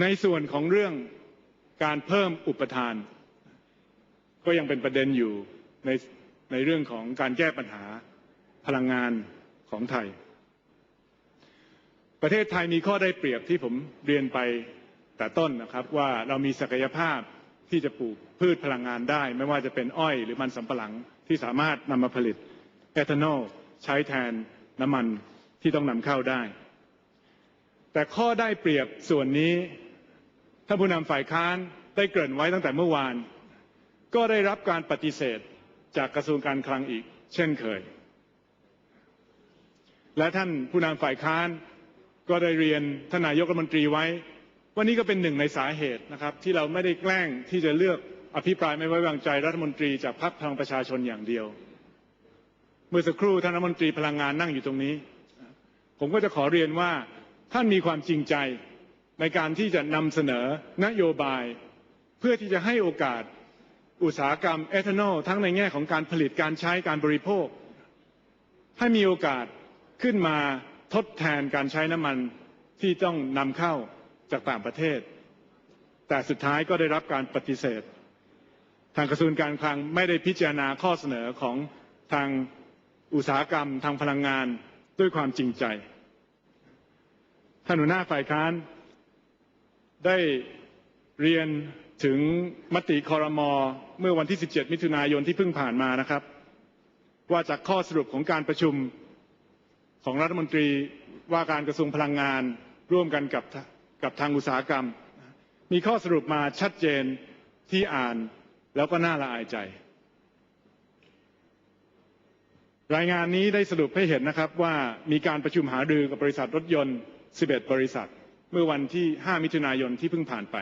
ในส่วนของเรื่องการเพิ่มอุปทาน ก็ยังเป็นประเด็นอยู่ในในเรื่องของการแก้ปัญหาพลังงานของไทย ประเทศไทยมีข้อได้เปรียบที่ผมเรียนไปแต่ต้นนะครับว่าเรามีศักยภาพที่จะปลูกพืชพลังงานได้ ไม่ว่าจะเป็นอ้อยหรือมันสำปะหลังที่สามารถนำมาผลิตเอทานอลใช้แทนน้ำมันที่ต้องนำเข้าได้ แต่ข้อได้เปรียบส่วนนี้ ท่านผู้นำฝ่ายค้านได้เกริ่นไว้ตั้งแต่เมื่อวาน ก็ได้รับการปฏิเสธจากกระทรวงการคลังอีก เช่นเคย และท่านผู้นำฝ่ายค้านก็ได้เรียนท่านนายกรัฐมนตรีไว้ว่านี่ก็เป็นหนึ่งในสาเหตุนะครับ ที่เราไม่ได้แกล้งที่จะเลือกอภิปรายไม่ไว้วางใจรัฐมนตรีจากพรรคพลังประชาชนอย่างเดียว เมื่อสักครู่ท่านรัฐมนตรีพลังงานนั่งอยู่ตรงนี้ ผมก็จะขอเรียนว่าท่านมีความจริงใจ ในการที่จะนำเสนอนโยบาย เพื่อที่จะให้โอกาสอุตสาหกรรมเอทานอลทั้งในแง่ของการผลิตการใช้การบริโภค ให้มีโอกาสขึ้นมาทดแทนการใช้น้ำมันที่ต้องนำเข้าจากต่างประเทศ แต่สุดท้ายก็ได้รับการปฏิเสธ ทางกระทรวงการคลังไม่ได้พิจารณาข้อเสนอของทางอุตสาหกรรมทางพลังงานด้วยความจริงใจท่านหัวหน้าฝ่ายค้าน ได้เรียนถึงมติคอรมอเมื่อวันที่ 17 มิถุนายนที่เพิ่งผ่านมานะครับ ว่าจากข้อสรุปของการประชุมของรัฐมนตรีว่าการกระทรวงพลังงาน ร่วมกันกับกับทางอุตสาหกรรม มีข้อสรุปมาชัดเจนที่อ่านแล้วก็น่าละอายใจ รายงานนี้ได้สรุปให้เห็นนะครับว่ามีการประชุมหารือกับบริษัทรถยนต์ 11 บริษัท เมื่อวันที่ 5 มิถุนายนที่เพิ่งผ่านไป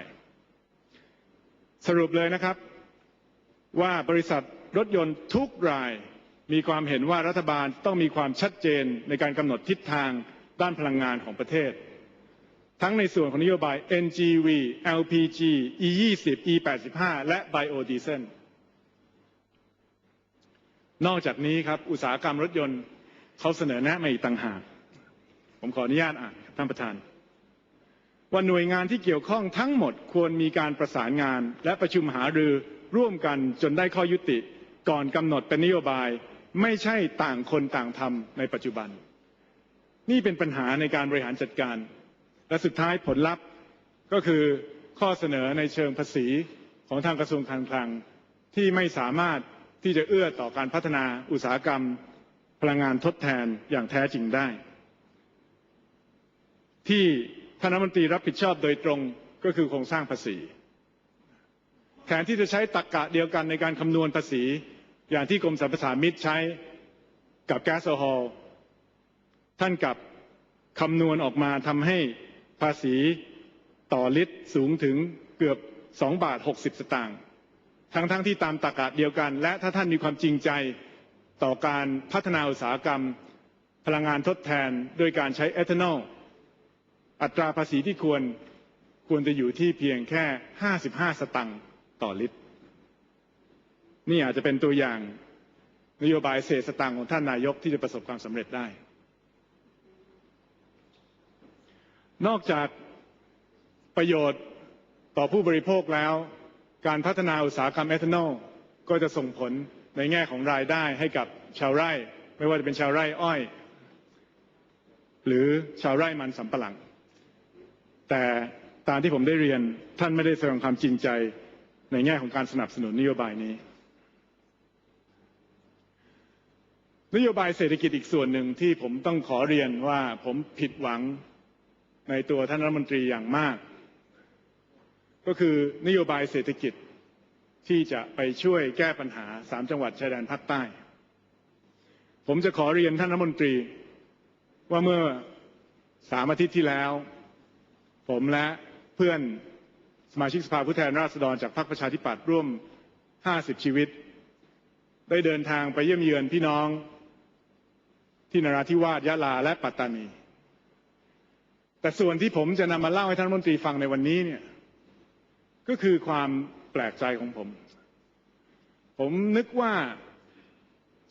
สรุปเลยนะครับ ว่าบริษัทรถยนต์ทุกรายมีความเห็นว่ารัฐบาลต้องมีความชัดเจนในการกำหนดทิศทางด้านพลังงานของประเทศ ทั้งในส่วนของนโยบาย NGV LPG E20 E85 และ Biodiesel นอกจากนี้ครับ อุตสาหกรรมรถยนต์เขาเสนอแนะมาอีกต่างหาก ผมขออนุญาตอ่านท่านประธาน ว่าหน่วยงานที่เกี่ยวข้องทั้งหมดควรมีการประสานงาน และประชุมหารือร่วมกันจนได้ข้อยุติ ก่อนกำหนดเป็นนโยบาย ไม่ใช่ต่างคนต่างทำในปัจจุบัน นี่เป็นปัญหาในการบริหารจัดการ และสุดท้ายผลลัพธ์ก็คือข้อเสนอในเชิงภาษีของทางกระทรวงการคลังที่ไม่สามารถที่จะเอื้อต่อการพัฒนาอุตสาหกรรม พลังงานทดแทนอย่างแท้จริงได้ ที่ ท่านรัฐมนตรีรับผิดชอบโดยตรงก็คือโครงสร้างภาษี แทนที่จะใช้ตรกกะเดียวกันในการคำนวณภาษี อย่างที่กรมสรรพสามิตใช้กับแก๊สโซฮอลท่านกับคำนวณออกมาทำให้ภาษีต่อลิตรสูงถึงเกือบ2บาท60 สตางค์ทั้งๆทที่ตามตรรกะเดียวกัน และถ้าท่านมีความจริงใจต่อการพัฒนาอุตสาหกรรม พลังงานทดแทนโดยการใช้เอทานอล อัตราภาษีที่ควรควรจะอยู่ที่เพียงแค่ 55 สตังค์ต่อลิตร นี่อาจจะเป็นตัวอย่างนโยบายเศษสตังค์ของท่านนายกที่จะประสบความสำเร็จได้ นอกจากประโยชน์ต่อผู้บริโภคแล้ว การพัฒนาอุตสาหกรรมเอทานอลก็จะส่งผลในแง่ของรายได้ให้กับชาวไร่ ไม่ว่าจะเป็นชาวไร่อ้อย หรือชาวไร่มันสำปะหลัง แต่ตามที่ผมได้เรียนท่านไม่ได้แสดงความจริงใจในแง่ของการสนับสนุนนโยบายนี้ นโยบายเศรษฐกิจอีกส่วนหนึ่งที่ผมต้องขอเรียนว่าผมผิดหวังในตัวท่านรัฐมนตรีอย่างมาก ก็คือนโยบายเศรษฐกิจที่จะไปช่วยแก้ปัญหาสามจังหวัดชายแดนภาคใต้ ผมจะขอเรียนท่านรัฐมนตรี ว่าเมื่อสามอาทิตย์ที่แล้ว ผมและเพื่อนสมาชิกสภาผู้แทนราษฎรจากพรรคประชาธิปัตย์ร่วม 50 ชีวิต ได้เดินทางไปเยี่ยมเยือนพี่น้องที่นราธิวาสยะลาและปัตตานี แต่ส่วนที่ผมจะนำมาเล่าให้ท่านมนตรีฟังในวันนี้เนี่ยก็คือความแปลกใจของผม ผมนึกว่า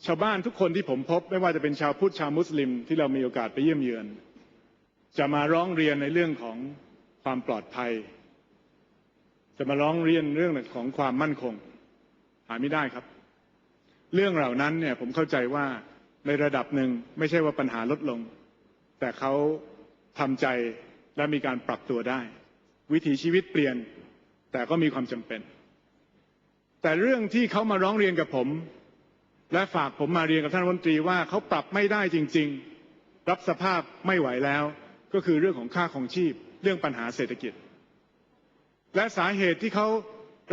ชาวบ้านทุกคนที่ผมพบ ไม่ว่าจะเป็นชาวพุทธชาวมุสลิมที่เรามีโอกาสไปเยี่ยมเยือน จะมาร้องเรียนในเรื่องของความปลอดภัย จะมาร้องเรียนเรื่องของความมั่นคง หาไม่ได้ครับ เรื่องเหล่านั้นเนี่ยผมเข้าใจว่าในระดับหนึ่งไม่ใช่ว่าปัญหาลดลง แต่เขาทำใจและมีการปรับตัวได้ วิถีชีวิตเปลี่ยน แต่ก็มีความจำเป็น แต่เรื่องที่เขามาร้องเรียนกับผม และฝากผมมาเรียนกับท่านรัฐมนตรีว่าเขาปรับไม่ได้จริง ๆ รับสภาพไม่ไหวแล้ว ก็คือเรื่องของค่าของชีพ เรื่องปัญหาเศรษฐกิจ และสาเหตุที่เขา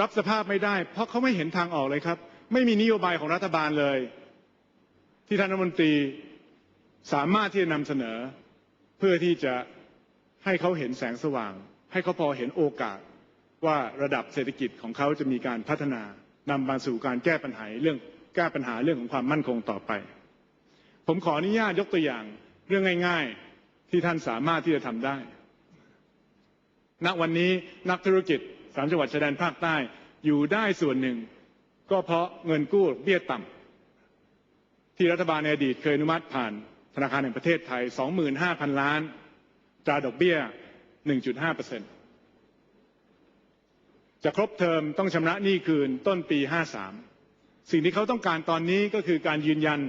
รับสภาพไม่ได้ เพราะเขาไม่เห็นทางออกเลยครับ ไม่มีนโยบายของรัฐบาลเลย ที่ท่านรัฐมนตรีสามารถที่จะนำเสนอ เพื่อที่จะให้เขาเห็นแสงสว่าง ให้เขาพอเห็นโอกาสว่าระดับเศรษฐกิจของเขาจะมีการพัฒนานำมาสู่การแก้ปัญหาเรื่องแก้ปัญหาเรื่องของความมั่นคงต่อไป ผมขออนุญาตยกตัวอย่างเรื่องง่าย ๆ ที่ท่านสามารถที่จะทำได้ ณ วันนี้นักธุรกิจสามจังหวัดชายแดนภาคใต้อยู่ได้ส่วนหนึ่ง ก็เพราะเงินกู้เบี้ยต่ำที่รัฐบาลในอดีตเคยอนุมัติผ่านธนาคารแห่งประเทศไทย 25,000 ล้านตราดอกเบี้ย 1.5เปอร์เซ็นต์จะครบเทอมต้องชำระหนี้คืนต้นปี 53 สิ่งที่เขาต้องการตอนนี้ก็คือการยืนยัน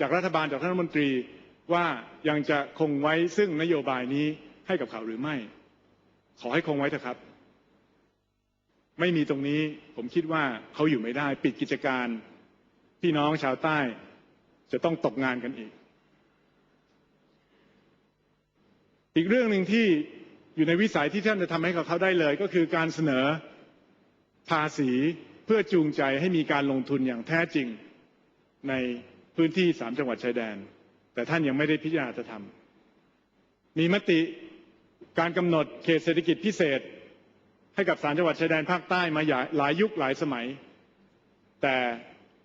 จากรัฐบาลจากท่านรัฐมนตรี ว่ายังจะคงไว้ซึ่งนโยบายนี้ให้กับเขาหรือไม่ ขอให้คงไว้เถอะครับ ไม่มีตรงนี้ผมคิดว่าเขาอยู่ไม่ได้ ปิดกิจการพี่น้องชาวใต้ จะต้องตกงานกันอีก อีกเรื่องหนึ่งที่อยู่ในวิสัยที่ท่านจะทำให้กับเขาได้เลย ก็คือการเสนอภาษีเพื่อจูงใจให้มีการลงทุนอย่างแท้จริงในพื้นที่สามจังหวัดชายแดน แต่ท่านยังไม่ได้พิจารณาจะทำมีมติการกำหนดเขตเศรษฐกิจพิเศษ ให้กับสามจังหวัดชายแดนภาคใต้มาหลายยุคหลายสมัย แต่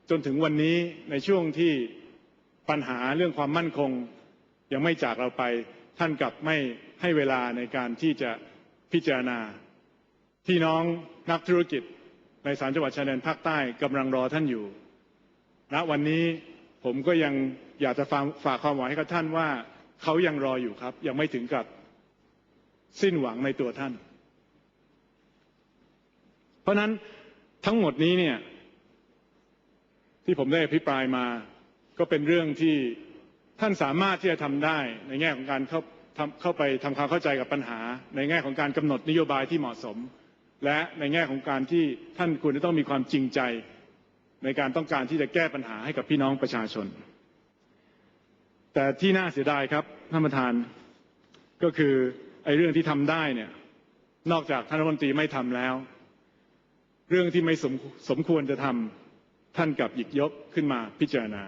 จนถึงวันนี้ในช่วงที่ปัญหาเรื่องความมั่นคงยังไม่จากเราไป ท่านกลับไม่ให้เวลาในการที่จะพิจารณา พี่น้องนักธุรกิจในสามจังหวัดชายแดนภาคใต้กำลังรอท่านอยู่ณวันนี้ผมก็ยัง อยากจะฝากความหวังให้กับท่านว่าเขายังรออยู่ครับ ยังไม่ถึงกับสิ้นหวังในตัวท่าน เพราะนั้นทั้งหมดนี้เนี่ย ที่ผมได้อภิปรายมา ก็เป็นเรื่องที่ท่านสามารถที่จะทำได้ในแง่ของการเข้าเข้าไปทำความเข้าใจกับปัญหา ในแง่ของการกำหนดนโยบายที่เหมาะสม และในแง่ของการที่ท่านควรจะต้องมีความจริงใจ ในการต้องการที่จะแก้ปัญหาให้กับพี่น้องประชาชน แต่ที่น่าเสียดายครับท่านประธานก็คือไอ้เรื่องที่ทำได้เนี่ย นอกจากท่านรัฐมนตรีไม่ทำแล้ว เรื่องที่ไม่สมสมควรจะทำท่านกลับหยิกยกขึ้นมาพิจารณา